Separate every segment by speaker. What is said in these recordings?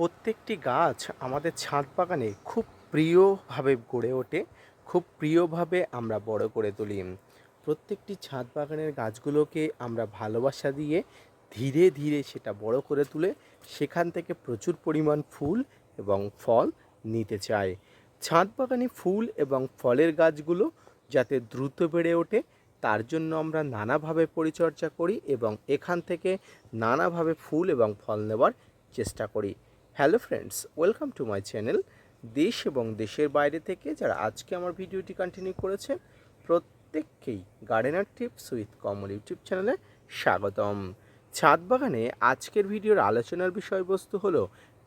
Speaker 1: প্রত্যেকটি গাছ আমাদের ছাদ বাগানে খুব প্রিয়ভাবে গড়ে ওঠে, খুব প্রিয়ভাবে আমরা বড় করে তুলি। প্রত্যেকটি ছাদ বাগানের গাছগুলোকে আমরা ভালোবাসা দিয়ে ধীরে ধীরে সেটা বড় করে তুলে সেখান থেকে প্রচুর পরিমাণ ফুল এবং ফল নিতে চাই। ছাদ বাগানে ফুল এবং ফলের গাছগুলো যাতে দ্রুত বেড়ে ওঠে, তার জন্য আমরা নানাভাবে পরিচর্যা করি এবং এখান থেকে নানাভাবে ফুল এবং ফল নেওয়ার চেষ্টা করি। Hello friends, welcome to my channel দেশ এবং দেশের বাইরে থেকে যারা আজকে আমার ভিডিওটি কন্টিনিউ করেছে প্রত্যেককেই gardener tips with Kamal YouTube চ্যানেলে স্বাগতম। ছাদ বাগানে আজকের ভিডিওর আলোচনার বিষয়বস্তু হলো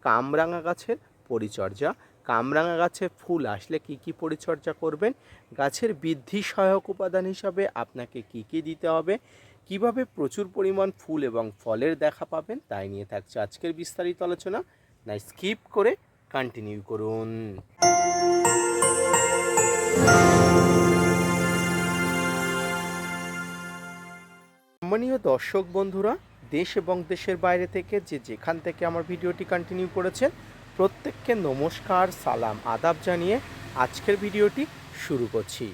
Speaker 1: কামরাঙা গাছের পরিচর্যা। কামরাঙা গাছে ফুল আসলে কি কি পরিচর্যা করবেন? গাছের বৃদ্ধি সহায়ক উপাদান হিসাবে আপনাকে কি কি দিতে হবে? কীভাবে প্রচুর পরিমাণ ফুল এবং ফলের দেখা পাবেন? তাই নিয়ে থাকছে আজকের বিস্তারিত আলোচনা। না স্কিপ করে কন্টিনিউ করুন সম্মানীয় দর্শক বন্ধুরা, দেশ এবং দেশের বাইরে থেকে যে যেখান থেকে আমার ভিডিওটি কন্টিনিউ করেছেন, প্রত্যেককে নমস্কার, সালাম, আদাব জানিয়ে আজকের ভিডিওটি শুরু করছি।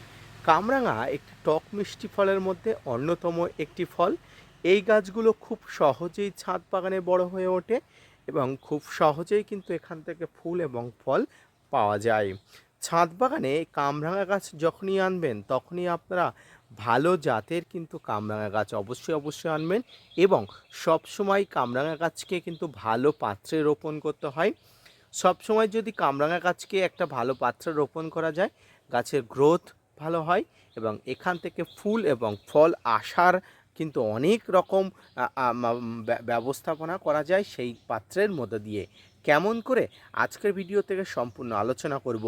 Speaker 1: কামরাঙা একটি টক মিষ্টি ফলের মধ্যে অন্যতম একটি ফল। এই গাছগুলো খুব সহজেই ছাদ বাগানে বড় হয়ে ওঠে। এবং খুব সহজেই কিন্তু এখান থেকে ফুল এবং ফল পাওয়া যায়। ছাদ বাগানে কামরাঙা গাছ যখনই আনবেন, তখনই আপনারা ভালো জাতের কিন্তু কামরাঙা গাছ অবশ্যই অবশ্যই আনবেন এবং সবসময় কামরাঙা গাছকে কিন্তু ভালো পাত্রে রোপণ করতে হয়। সবসময় যদি কামরাঙা গাছকে একটা ভালো পাত্রে রোপণ করা যায়, গাছের গ্রোথ ভালো হয় এবং এখান থেকে ফুল এবং ফল আসার কিন্তু অনেক রকম ব্যবস্থাপনা করা যায় সেই পাত্রের মধ্যে দিয়ে। কেমন করে? আজকের ভিডিও থেকে সম্পূর্ণ আলোচনা করব।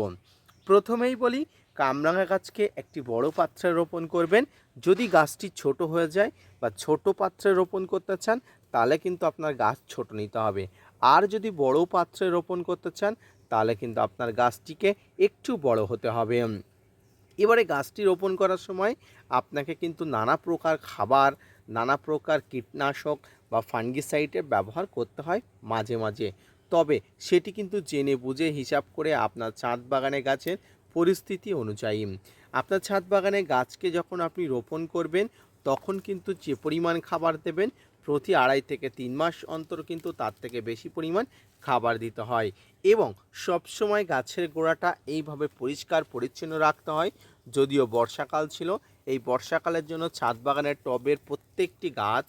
Speaker 1: প্রথমেই বলি, কামরাঙা গাছকে একটি বড় পাত্রে রোপণ করবেন। যদি গাছটি ছোট হয়ে যায় বা ছোট পাত্রে রোপণ করতে চান, তাহলে কিন্তু আপনার গাছ ছোট নিতে হবে। আর যদি বড় পাত্রে রোপণ করতে চান, তাহলে কিন্তু আপনার গাছটিকে একটু বড় হতে হবে। এবারে গাছটি রোপণ করার সময় আপনাকে কিন্তু নানা প্রকার খাবার, নানা প্রকার কীটনাশক বা ফাঙ্গিসাইডের ব্যবহার করতে হয় মাঝে মাঝে। তবে সেটি কিন্তু জেনে বুঝে হিসাব করে আপনার ছাদ বাগানে গাছের পরিস্থিতি অনুযায়ী। আপনার ছাদ বাগানে গাছকে যখন আপনি রোপণ করবেন, তখন কিন্তু যে পরিমাণ খাবার দেবেন প্রতি আড়াই থেকে তিন মাস অন্তর কিন্তু তার থেকে বেশি পরিমাণ খাবার দিতে হয় এবং সবসময় গাছের গোড়াটা এইভাবে পরিষ্কার, পরিচ্ছন্ন রাখতে হয়। যদিও বর্ষাকাল ছিল, এই বর্ষাকালের জন্য ছাদ বাগানের টবের প্রত্যেকটি গাছ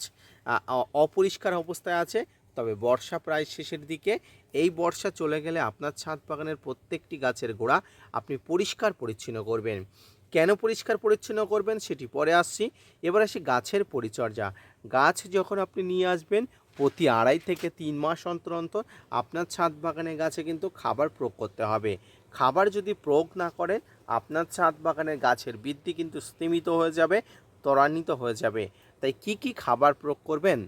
Speaker 1: অপরিষ্কার অবস্থায় আছে। তবে বর্ষা প্রায় শেষের দিকে। এই বর্ষা চলে গেলে আপনার ছাদ বাগানের প্রত্যেকটি গাছের গোড়া আপনি পরিষ্কার, পরিচ্ছন্ন করবেন। কেন পরিষ্কার, পরিচ্ছন্ন করবেন সেটি পরে আসছি। এবার আসি গাছের পরিচর্যা। গাছ যখন আপনি নিয়ে আসবেন, প্রতি আড়াই থেকে তিন মাস অন্তর অন্তর আপনার ছাদ বাগানের গাছে কিন্তু খাবার প্রয়োগ করতে হবে। খাবার যদি প্রয়োগ না করেন, আপনার ছাদ বাগানের গাছের বৃদ্ধি কিন্তু স্তীমিত হয়ে যাবে, ত্বরান্বিত হয়ে যাবে। তাই কি কি খাবার প্রয়োগ করবেন?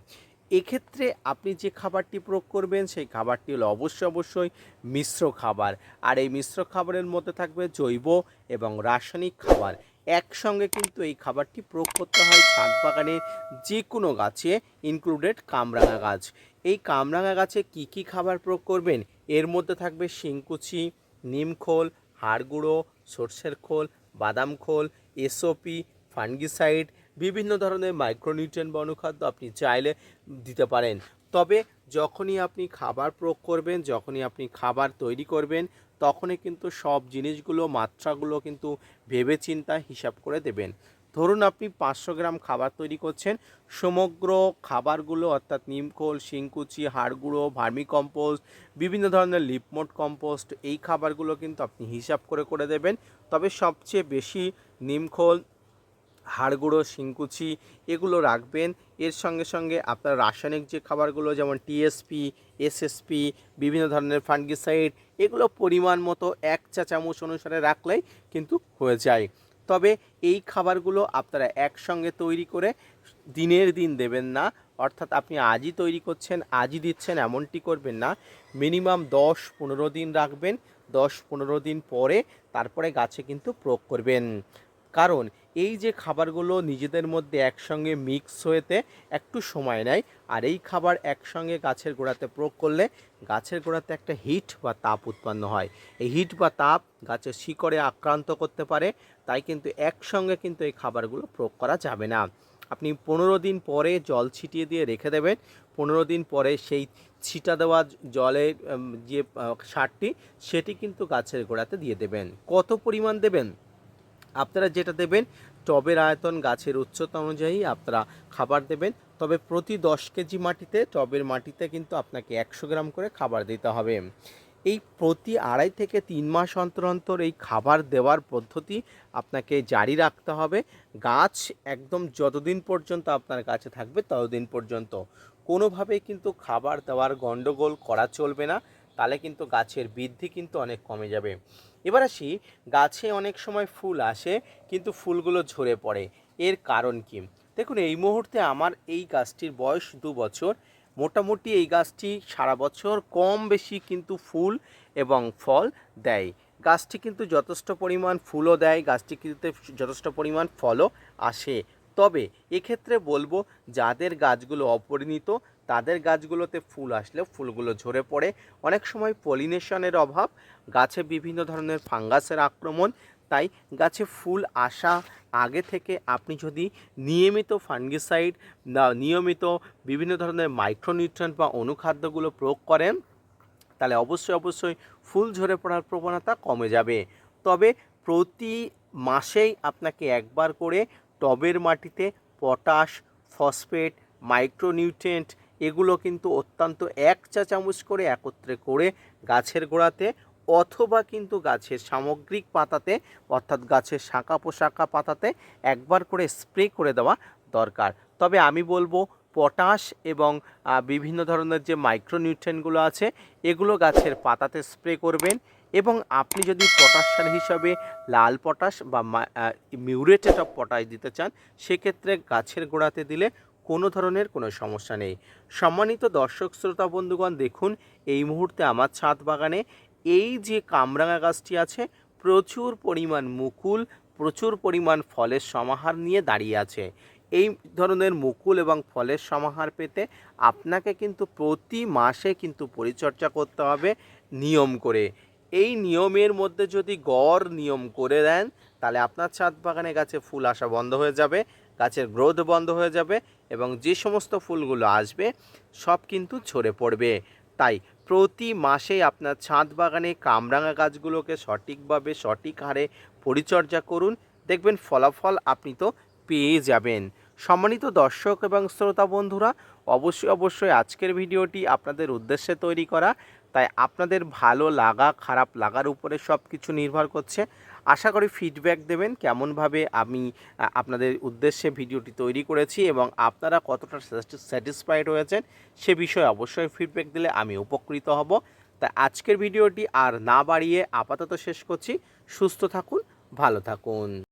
Speaker 1: এক্ষেত্রে আপনি যে খাবারটি প্রয়োগ করবেন, সেই খাবারটি হলো অবশ্যই অবশ্যই মিশ্র খাবার। আর এই মিশ্র খাবারের মধ্যে থাকবে জৈব এবং রাসায়নিক খাবার। একসঙ্গে কিন্তু এই খাবারটি প্রয়োগ করতে হয় ছাদ বাগানের যে কোনো গাছে ইনক্লুডেড কামরাঙা গাছ। এই কামরাঙা গাছে কি কি খাবার প্রয়োগ করবেন? এর মধ্যে থাকবে শিংকুচি, নিমখোল হাড় গুঁড়ো সর্ষের খোল, বাদাম খোল এসওপি ফাঙ্গিসাইড, বিভিন্ন ধরনের মাইক্রোনিউট্রিয়েন্ট বা অনুখাদ্য আপনি চাইলে দিতে পারেন। তবে যখনই আপনি খাবার প্রয়োগ করবেন, যখনই আপনি খাবার তৈরি করবেন তখনই কিন্তু সব জিনিসগুলো, মাত্রাগুলো কিন্তু ভেবে চিন্তা হিসাব করে দেবেন। ধরুন আপনি পাঁচশো গ্রাম খাবার তৈরি করছেন, সমগ্র খাবারগুলো অর্থাৎ নিমখোল শিংকুচি, হাড়গুঁড়ো ভার্মি কম্পোস্ট বিভিন্ন ধরনের লিপমোট কম্পোস্ট, এই খাবারগুলো কিন্তু আপনি হিসাব করে করে দেবেন। তবে সবচেয়ে বেশি নিমখোল হাড়গুঁড়ো, শিংকুচি এগুলো রাখবেন। এর সঙ্গে সঙ্গে আপনার রাসায়নিক যে খাবারগুলো যেমন টিএসপি এসএসপি বিভিন্ন ধরনের ফাঙ্গিসাইড এগুলো পরিমাণ মতো এক চা চামচ অনুসারে রাখলেই কিন্তু হয়ে যায়। তবে এই খাবারগুলো আপনারা একসঙ্গে তৈরি করে দিনের দিন দেবেন না। অর্থাৎ আপনি আজই তৈরি করছেন, আজই দিচ্ছেন এমনটি করবেন না। মিনিমাম দশ পনেরো দিন রাখবেন, দশ পনেরো দিন পরে তারপরে গাছে কিন্তু প্রয়োগ করবেন। কারণ এই যে খাবারগুলো নিজেদের মধ্যে একসঙ্গে মিক্স হয়েতে একটু সময় নেয়, আর এই খাবার একসঙ্গে গাছের গোড়াতে প্রয়োগ করলে গাছের গোড়াতে একটা হিট বা তাপ উৎপন্ন হয়। এই হিট বা তাপ গাছের শিকড়ে আক্রান্ত করতে পারে, তাই কিন্তু একসঙ্গে কিন্তু এই খাবারগুলো প্রয়োগ করা যাবে না। আপনি পনেরো দিন পরে জল ছিটিয়ে দিয়ে রেখে দেবেন। পনেরো দিন পরে সেই ছিটা দেওয়া জলের যে সারটি সেটি কিন্তু গাছের গোড়াতে দিয়ে দেবেন। কত পরিমাণ দেবেন? আপনারা যেটা দেবেন, টবের আয়তন গাছের উচ্চতা অনুযায়ী আপনারা খাবার দেবেন। তবে প্রতি দশ কেজি মাটিতে, টবের মাটিতে কিন্তু আপনাকে একশো গ্রাম করে খাবার দিতে হবে। এই প্রতি আড়াই থেকে তিন মাস অন্তর অন্তর এই খাবার দেওয়ার পদ্ধতি আপনাকে জারি রাখতে হবে। গাছ একদম যতদিন পর্যন্ত আপনার কাছে থাকবে, ততদিন পর্যন্ত। কোনোভাবেই কিন্তু খাবার দেওয়ার গণ্ডগোল করা চলবে না। তাহলে কিন্তু গাছের বৃদ্ধি কিন্তু অনেক কমে যাবে। এবার আসি, গাছে অনেক সময় ফুল আসে, কিন্তু ফুলগুলো ঝরে পড়ে। এর কারণ কি? দেখুন, এই মুহূর্তে আমার এই গাছটির বয়স দু বছর। মোটামুটি এই গাছটি সারা বছর কম বেশি কিন্তু ফুল এবং ফল দেয়। গাছটি কিন্তু যথেষ্ট পরিমাণ ফুলও দেয়, গাছটি কিন্তু যথেষ্ট পরিমাণ ফলও আসে। তবে এক্ষেত্রে বলব, যাদের গাছগুলো অপরিণিত তাদের গাছগুলোতে ফুল আসলে ফুলগুলো ঝরে পড়ে। অনেক সময় পলিনেশনের অভাব, গাছে বিভিন্ন ধরনের ফাঙ্গাসের আক্রমণ, তাই গাছে ফুল আসা আগে থেকে আপনি যদি নিয়মিত ফাঙ্গিসাইড নিয়মিত বিভিন্ন ধরনের মাইক্রোনিউট্রিয়েন্ট বা অনুখাদ্যগুলো প্রয়োগ করেন, তাহলে অবশ্যই অবশ্যই ফুল ঝরে পড়ার প্রবণতা কমে যাবে। তবে প্রতি মাসেই আপনাকে একবার করে টবের মাটিতে পটাশ, ফসফেট, মাইক্রোনিউট্রিয়েন্ট এগুলো কিন্তু অত্যন্ত এক চা চামচ করে একত্রে করে গাছের গোড়াতে অথবা কিন্তু গাছের সামগ্রিক পাতাতে, অর্থাৎ গাছের শাখা পোশাকা পাতাতে একবার করে স্প্রে করে দেওয়া দরকার। তবে আমি বলব পটাশ এবং বিভিন্ন ধরনের যে মাইক্রোনিউট্রিয়েন্টগুলো আছে, এগুলো গাছের পাতাতে স্প্রে করবেন এবং আপনি যদি পটাশ সার হিসাবে লাল পটাশ বা মিউরেটেড অফ পটাশ দিতে চান, সেক্ষেত্রে গাছের গোড়াতে দিলে কোনো ধরনের কোনো সমস্যা নেই। সম্মানিত দর্শক, শ্রোতা, বন্ধুগণ, দেখুন, এই মুহূর্তে আমার ছাদ বাগানে এই যে কামরাঙা গাছটি আছে, প্রচুর পরিমাণ মুকুল, প্রচুর পরিমাণ ফলের সমাহার নিয়ে দাঁড়িয়ে আছে। এই ধরনের মুকুল এবং ফলের সমাহার পেতে আপনাকে কিন্তু প্রতি মাসে কিন্তু পরিচর্যা করতে হবে নিয়ম করে। এই নিয়মের মধ্যে যদি গড় নিয়ম করে দেন, তাহলে আপনার ছাদ বাগানে গাছে ফুল আসা বন্ধ হয়ে যাবে। গাছের গ্রোথ বন্ধ হয়ে যাবে এবং যে সমস্ত ফুলগুলো আসবে, সব কিন্তু ঝরে পড়বে। তাই প্রতি মাসে আপনার ছাদ বাগানে কামরাঙা গাছগুলোকে সঠিকভাবে, সঠিক হারে পরিচর্যা করুন। দেখবেন ফলাফল আপনি তো পেয়ে যাবেন। সম্মানিত দর্শক এবং শ্রোতা বন্ধুরা, অবশ্যই অবশ্যই আজকের ভিডিওটি আপনাদের উদ্দেশ্যে তৈরি করা। তাই আপনাদের ভালো লাগা, খারাপ লাগার উপরে সব কিছু নির্ভর করছে। আশা করি ফিডব্যাক দেবেন কেমনভাবে আমি আপনাদের উদ্দেশ্যে ভিডিওটি তৈরি করেছি এবং আপনারা কতটা স্যাটিসফাইড হয়েছেন সে বিষয়ে অবশ্যই ফিডব্যাক দিলে আমি উপকৃত হব। তাই আজকের ভিডিওটি আর না বাড়িয়ে আপাতত শেষ করছি। সুস্থ থাকুন, ভালো থাকুন।